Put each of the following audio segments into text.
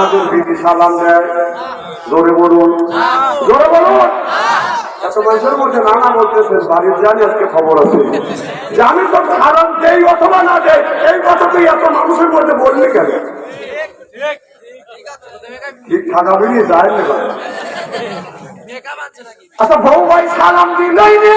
আমাদের বিবি সালাম দেয়। জোরে বলুন। জোরে বলুন। অথবা না কথা মানুষের মধ্যে কেন? ঠিক যায় না আচ্ছা বউ ভাই সালাম দিলই না।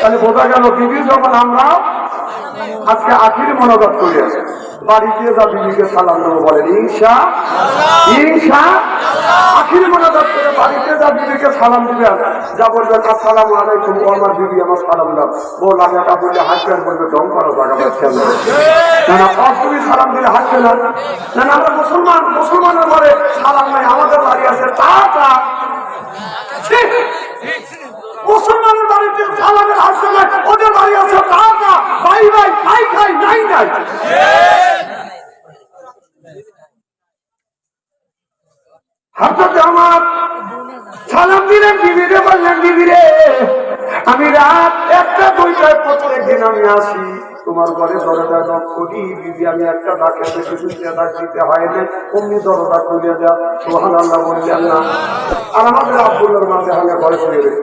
তাহলে বোঝা গেল বিবি যখন আমরা আজকে আখির মনোগত করি আছে বাড়িতে যা বিবিকে সালাম দেবো বলেন ঈশা ঈশা আখির মনোগত করে বাড়িতে যা বিবিকে সালাম দিবেন যা বলবেন আসসালামু আলাইকুম, ও আমার বিবি, আমার সালাম দাও। বউ লাগাটা বললে হাসবেন বলবে দম করা জায়গা পাচ্ছে না না না সালাম দিলে হাসবে না না, আমরা মুসলমান, মুসলমানের ঘরে সালাম নাই, আমাদের বাড়ি আছে, তা তা। ছি! মুসলমানের বাড়িতে সালামের হাসবে ওদের বাড়ি আছে তা ভাই ভাই খাই খাই, নাই নাই। আমি রাত একটা দুইটায় প্রত্যেক আমি আসি। তোমার ঘরে দরজা করি। বিবি, আমি একটা ডাকে দিতে হয় না অমনি দরজা খুলে সোহান আল্লাহ বললেন, না। আর আমাদের আব্দুল্লার মাঝে আমি ঘরে শুয়ে রেখে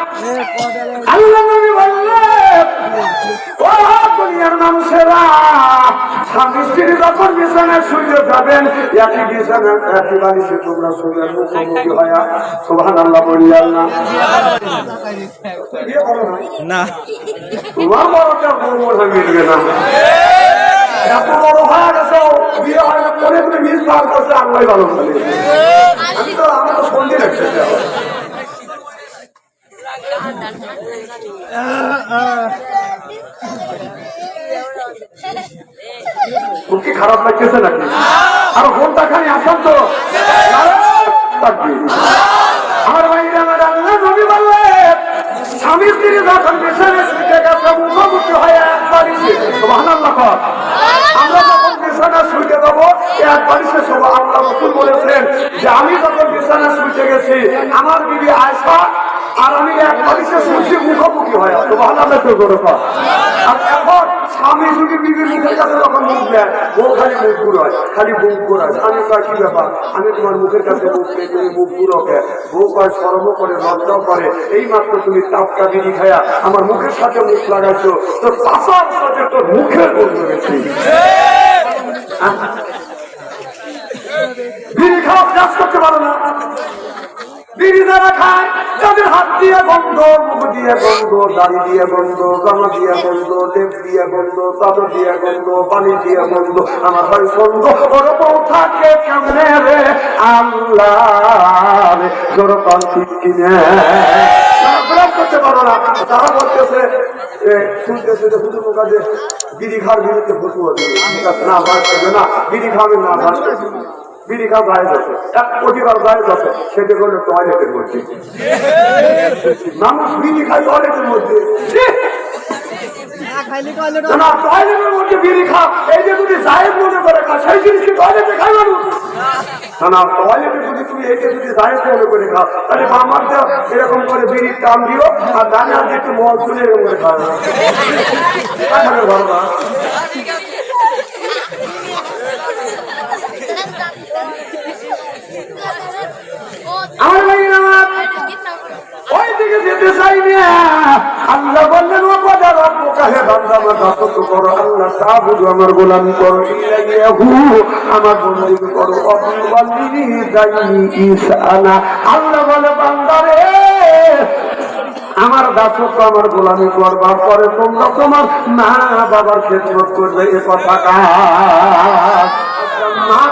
আল্লাহ নবী বললেন ও দুনিয়ার মানুষেরা স্বামী স্ত্রী যখন বিছানায় শুয়ে যাবেন একই বিছানায় একই বালিশে তোমরা শুয়ে মুখোমুখি হয়া সুবহান আল্লাহ বললেন না? না। তোমার বড়টা বড় মিলবে না? এত বড় হয়ে গেছে বিয়ে হয় না করে তুমি মিস বার করছে আল্লাহ ভালো আমি তো আমি তো সন্ধি রাখতে খুব কি খারাপ লাগতেছে নাকি আর ফোনটা খালি আসান তো আমার ভাইরা আল্লাহ নবী বললেন স্বামী স্ত্রী যখন শুতে গেছে মুখোমুখি হয়ে কর। আমরা যখন যাব সে সব আল্লাহ বলেছেন যে, আমি যখন বিছানা শুইতে গেছি, আমার বিবি আয়সা আর আমি শুনছি মুখোমুখি হয়ে, তো করে আর এখন স্বামী যদি বিবির মুখের মুখ দেয়। খালি মুখ ঘুরায় খালি ঘুরায় আমি ব্যাপার? আমি তোমার মুখের কাছে মুখ তুমি মুখ বউ কয় সরম করে, লজ্জাও করে। তুমি খায়া আমার মুখের সাথে মুখ লাগাইছো। তো পাশার সাথে তোর মুখের বলতে গেছি বিড়ি খাওয়া করতে পারো না। বিড়ি খায়। হাত দিয়ে বন্ধ, মুখ দিয়ে বন্ধ, দাড়ি দিয়ে বন্ধ, জামা দিয়ে বন্ধ, লেপ দিয়ে বন্ধ, চাদর দিয়ে বন্ধ পানি দিয়ে বন্ধ, আমার হয় বন্ধ। ওর বউ থাকে কেমনে রে, আল্লাহ জোর পান কিনে করতে পারো না। তারা বলতেছে শুনতেছে যে হুজুর মুখাজে বিড়ি বিরুদ্ধে দিবে না করবে না খাবে না না। বিড়ি খাওয়া জায়েজ আছে এক কোটি বার জায়েজ আছে সেটা করলে টয়লেটের মধ্যে। মানুষ বিড়ি খায় টয়লেটের মধ্যে। না, না টয়লেটের মধ্যে বিড়ি খা এই যে তুমি জায়েজ মনে করে খা সেই জিনিস কি টয়লেটে মানুষ। না না টয়লেটে যদি তুমি যদি জায়েজ মনে করে তাহলে আমার এরকম করে বিড়ির টান দিও আর ডানে হাতে একটু মদ তুলে এরকম করে খাওয়া খাবে ভালো না আমার ভাইয়ের যেতে চাই না। আমার দাসত্ব করো আল্লাহ তাবুদু আমার গোলামি করো আমার করো বলে বান্দারে আমার দাসত্ব, আমার গোলামি করবার পরে তোমরা তোমার মা বাবার খেদমত করবে, এ কথা মার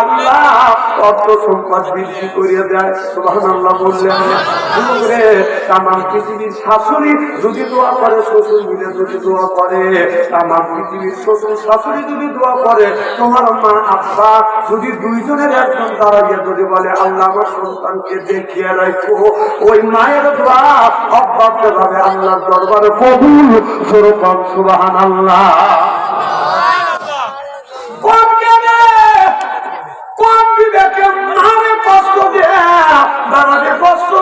আল্লাহ শাশুড়ি যদি দোয়া করে, শ্বশুর মিলে যদি দোয়া করে, তামাম পৃথিবীর শ্বশুর শাশুড়ি যদি দোয়া করে, তোমার মা আব্বা যদি দুইজনের একজন দাঁড়াইয়া যদি বলে, আল্লাহ আমার সন্তানকে দেখিয়ে রাখো। ওই মায়ের দোয়া অব্যাহত ভাবে আল্লাহর দরবারে। কবুল স্বরূপ সুবাহান আল্লাহ কষ্ট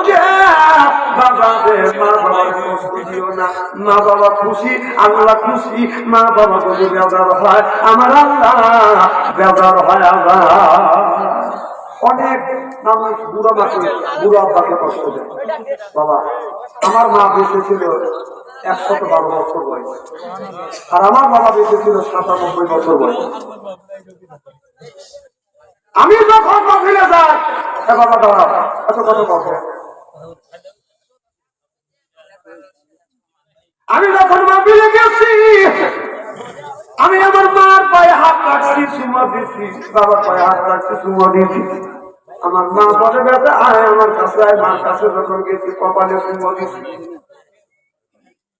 মা না। বাবা খুশি, আল্লাহ খুশি, মা বাবা যদি বেজার হয়, আমার আল্লাহ বেজার হয় আল্লাহ। অনেক মানুষ বুড়ো মাকে আব্বাকে কষ্ট দেয়। বাবা, আমার মা বেঁচে ছিল। একশত বারো বছর বয়স। আর আমার বাবা বেঁচে ছিল সাতানব্বই বছর বয়স। আমি যখন মহিলা যাই বাবা দাঁড়া এত কত কথা আমি যখন গেছি, আমি আমার মার পায়ে হাত রাখছি সুমা দিচ্ছি বাবার পায়ে হাত রাখছি সুমা দিচ্ছি আমার মা বলে, বেটা, আয় আমার কাছে, আয় মার কাছে। যখন গেছি, কপালে সুমা দিচ্ছি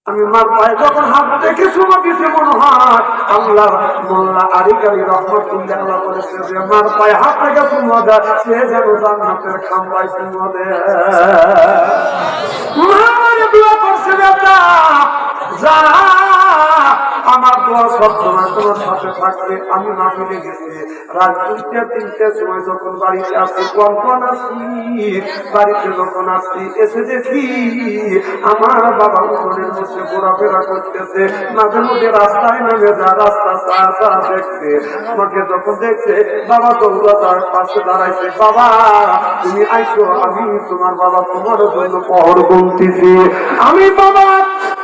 আমি মার পায়ে যখন হাত দেখে সুমা দিতে মনে হয় আল্লাহ মোল্লা আলী কালী রহমতুল্লাহ যে মার পায়ে হাত শুনো দেয় সে যেন জান্নাতের খাম্বায় শুনো দোয়া করছে বেটা যা আমার দোয়া সবসময় তোমার সাথে থাকবে, আমি মাহফিলে গেছি। রাত দুইটা তিনটার সময় যখন বাড়িতে আসি, কখন আসি? বাড়িতে যখন আসি, এসে দেখি আমার বাবা উঠোনের মধ্যে ঘোরাফেরা করতেছে। মাঝে মধ্যে রাস্তায় নামে যা, রাস্তা চা দেখছে। আমাকে যখন দেখছে, বাবা দৌড়া তার পাশে দাঁড়াইছে, বাবা, তুমি আইসো, আমি তোমার বাবা তোমার জন্য পহর গুনতেছি। আমি বাবা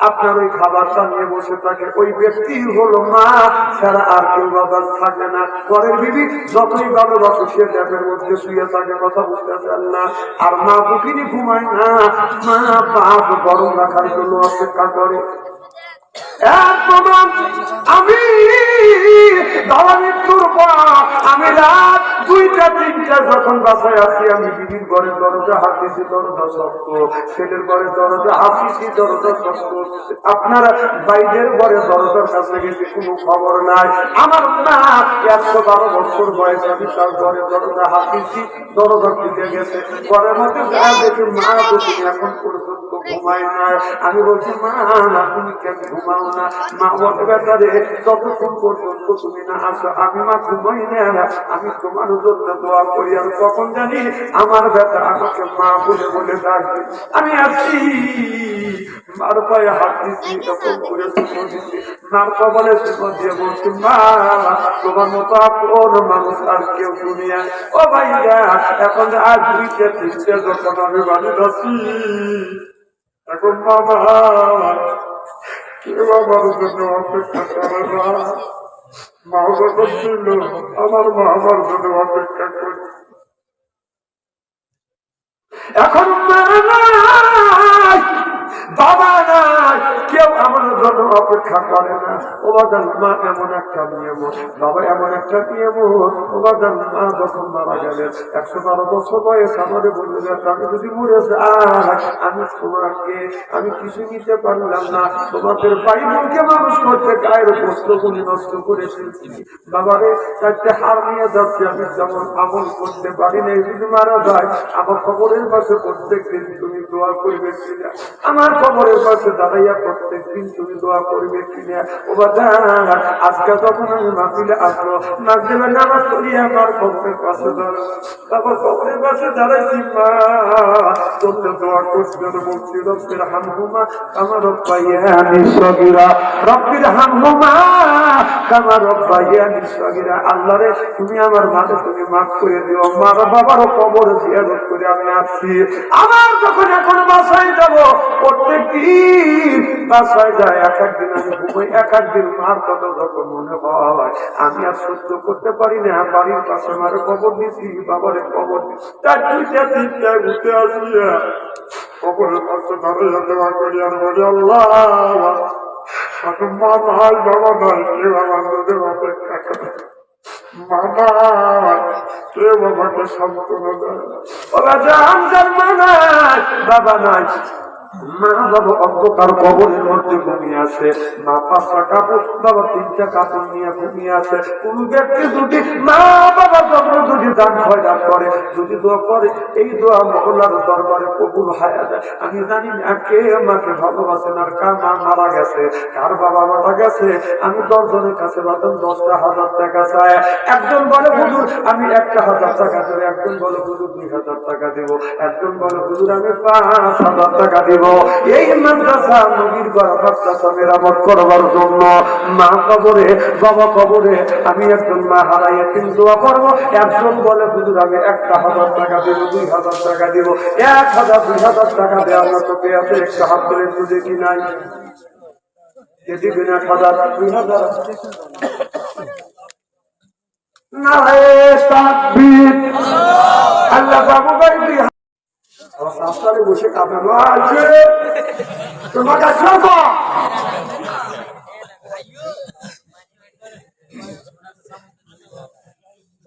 আপনার ওই খাবারটা নিয়ে বসে থাকে। ওই ব্যক্তি হলো মা, ছাড়া আর কেউ বাবার থাকে না। ঘরের বিবি যতই ভালোবাসো সে ড্যাপের মধ্যে শুয়ে থাকে, কথা বুঝতে চান না। আর মা বুকিনি ঘুমায় না। মা বাপ গরম রাখার জন্য অপেক্ষা করে। আমি বাবা মৃত্যুর আমি রাত দুইটা, তিনটা যখন বাসায় আসি আমি বিবির ঘরে দরজা হাসিছি দরজা শক্ত ছেলের ঘরে দরজা হাসিছি দরজা শক্ত আপনারা বাইরের ঘরে দরজার কাছে গেছে কোনো খবর নাই। আমার না একশো বারো বছর বয়স আমি তার ঘরে দরজা হাসিছি দরজা খুলে গেছে। ঘরের মধ্যে যা দেখি, মা দেখি, এখন পর্যন্ত ঘুমায় না আমি বলছি, মা না তুমি কেন ঘুমাও না মা বলে বেটারে যতক্ষণ পর্যন্ত তুমি না আসো আমি মা ঘুমাই না। আমি তোমার জন্য দোয়া করি। আমি কখন জানি আমার আমাকে মা বলে বলে ডাকবে। আমি আসি মার পায়ে হাত দিচ্ছি তখন করে সুতো দিচ্ছি মার কবলে সুতো দিয়ে বলছি মা তোমার মতো আপন মানুষ আর কেউ ও ভাইয়া এখন আর দুইটা তিনটে যখন আমি বাড়ি এখন বাবা আমার জন্য অপেক্ষা করে। অপেক্ষা করে না। ও বাজান, মা এমন একটা নিয়ম? বাবা এমন একটা নিয়ম। ও বাজান, মা যখন মারা গেলেন, একশো বারো বছর বয়স আমাদের বললেন আমি যদি মরে যাই আমি তোমাকে, আমি কিছু নিতে পারলাম না। তোমাদের বাড়ি বোনকে মানুষ করতে গায়ের বস্ত্রগুলি নষ্ট করে ফেলছি বাবারে চারটে হার নিয়ে যাচ্ছি, আমি যেমন আমল করতে পারি না যদি মারা যায়। আমার খবরের পাশে প্রত্যেক দিন তুমি দোয়া করবে আমার খবরের পাশে দাঁড়াইয়া প্রত্যেক দিন তুমি দোয়া করবে আজকে আমি আসলো নামাজ আমার পাশে তারপর পাশে তুমি আমার মাঝে তুমি মাফ করে দিও। মার বাবারও কবর জিয়ারত করে আমি আসছি। আমার যখন এখন বাসায় যাব প্রত্যেক বাসায় যায় এক একদিন আমি ঘুমাই এক একদিন মার কথা যখন মনে হয়, আমি আর সহ্য করতে পারি না। বাড়ির পাশে আমার কবর দিছি, বাবারে কবর তিনটায় ঘুরতে আসিয়া মা নাই, বাবা নাই বাবা নাই। এই দোয়া মহল্লার দরবারে কবুল হয়ে যায়। আমি জানি না কে আমাকে ভালোবাসেন আর কার মা মারা গেছে, কার বাবা মারা গেছে। আমি দশজনের কাছে বাদন দশটা হাজার টাকা চাই। একজন বলে, হুজুর, আমি একটা হাজার টাকা দেবো। একজন বলে, হুজুর, দুই হাজার টাকা দেবো। একজন বলে, হুজুর, আমি পাঁচ হাজার টাকা দেব। এই মাদ্রাসা নবীর গড়া মাদ্রাসা মেরামত করবার জন্য মা কবরে, বাবা কবরে আমি একজন মা হারাইয়ে কিন্তু করব। একজন বলে, হুজুর, আমি একটা হাজার টাকা দেবো, দুই হাজার টাকা দেবো। এক হাজার, দুই হাজার টাকা দেওয়ার মতো কে আছে, একটা হাত ধরে খুঁজে কি নাই? দিবেন এক হাজার, দুই হাজার। নারায়ে তাকবীর। আল্লাহ বাবু বসে তোমার কাছে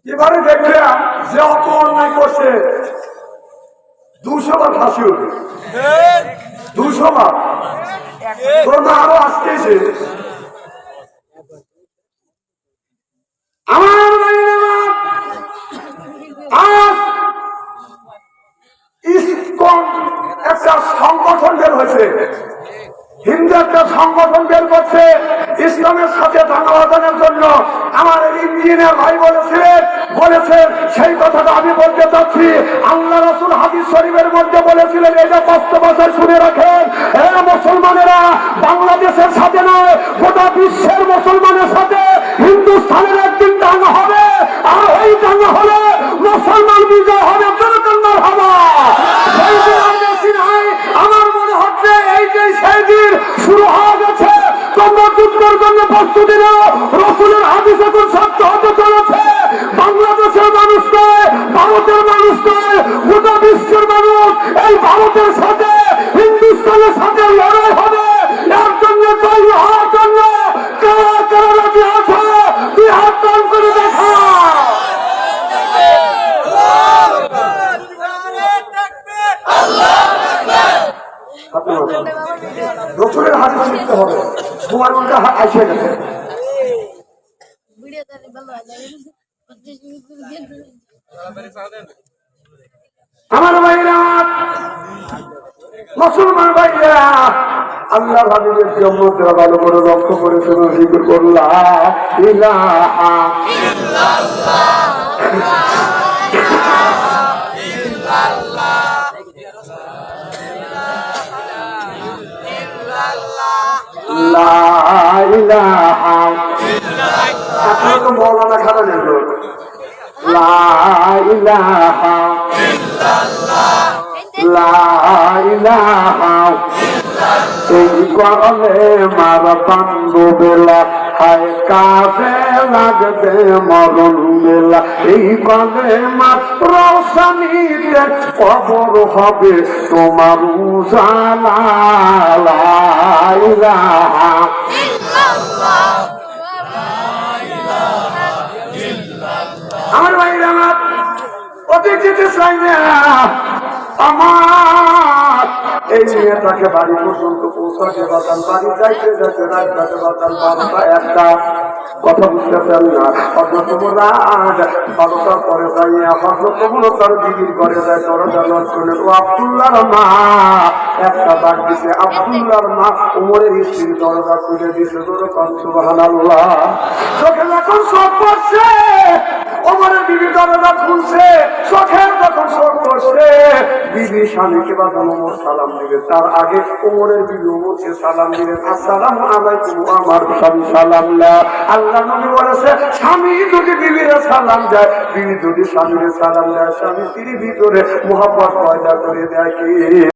এবারে দেখলাম যে অত অন্যায় করছে। দুশো বার ফাঁসি হবে দুশো বার। তোর আরও আসতেছে আমার আজ ইসকন একটা সংগঠন বের হয়েছে। হিন্দু একটা সংগঠন বের করছে, ইসলামের সাথে দাঙ্গাবাদানের জন্য। আমার ইঞ্জিনিয়ার ভাই বলেছিলেন বলেছেন সেই কথাটা আমি বলতে চাচ্ছি। আল্লাহ রসুল হাদিস শরীফের মধ্যে বলেছিলেন এটা বাস্তব ভাষায় শুনে রাখেন। এরা মুসলমানেরা বাংলাদেশের সাথে নয়, গোটা বিশ্বের মুসলমানের সাথে। হিন্দুস্তানের একদিন দাঙ্গা হবে, আর ওই দাঙ্গা হলে মুসলমান বিজয় হবে, জনকল্যাণ হবে। নাও রসুলের হাদিস এখন সত্য হতে চলেছে। বাংলাদেশের মানুষ নয় ভারতের মানুষ নয় গোটা বিশ্বের মানুষ এই ভারতের সাথে হিন্দুস্তানের সাথে লড়াই হবে এর জন্য তৈরি হওয়ার জন্য কারা কারা রাজি আছে তুই হাত টান করে দেখা রসুলের হাদিস শিখতে হবে। তোমার আসে গেছে। আমার ভাইরা মুসলমান ভাইরা আল্লাহ হাবিবের জন্মটা ভালো করে লক্ষ্য করে শুনে জিকির করলাম ইলাহা লা আপনারা তো মৌলানা খাতা নেন লা ইলাহা লা ইলাহা এই করলে মার বান্ধু বেলা, হায় কাজে লাগবে মরণ বেলা। এই কলে মাত্র রসানিতে কবর হবে, তোমার উজালা আমার ভাইরা আমার অতি যেতে চাই আমার এই নিয়ে তাকে বাড়ি পর্যন্ত পৌঁছাতে পারতাম বাড়ি, যাইতে যাইতে রাত যাতে পারতাম বারোটা একটা। কথা বুঝতেছেন না? অন্যতম বারোটার পরে যাইয়া আবার তার দিদির ঘরে যায়, দরজা লক্ষণের ও আব্দুল্লার মা একটা আব্দুল্লার মা উমরের স্ত্রী দরজা খুলে চোখে সব পড়ছে আমার স্বামী আল্লাহ বলেছে, স্বামী যদি যদি স্বামী স্ত্রীর ভিতরে মোহাম্মত পয়দা করে দেয় কি?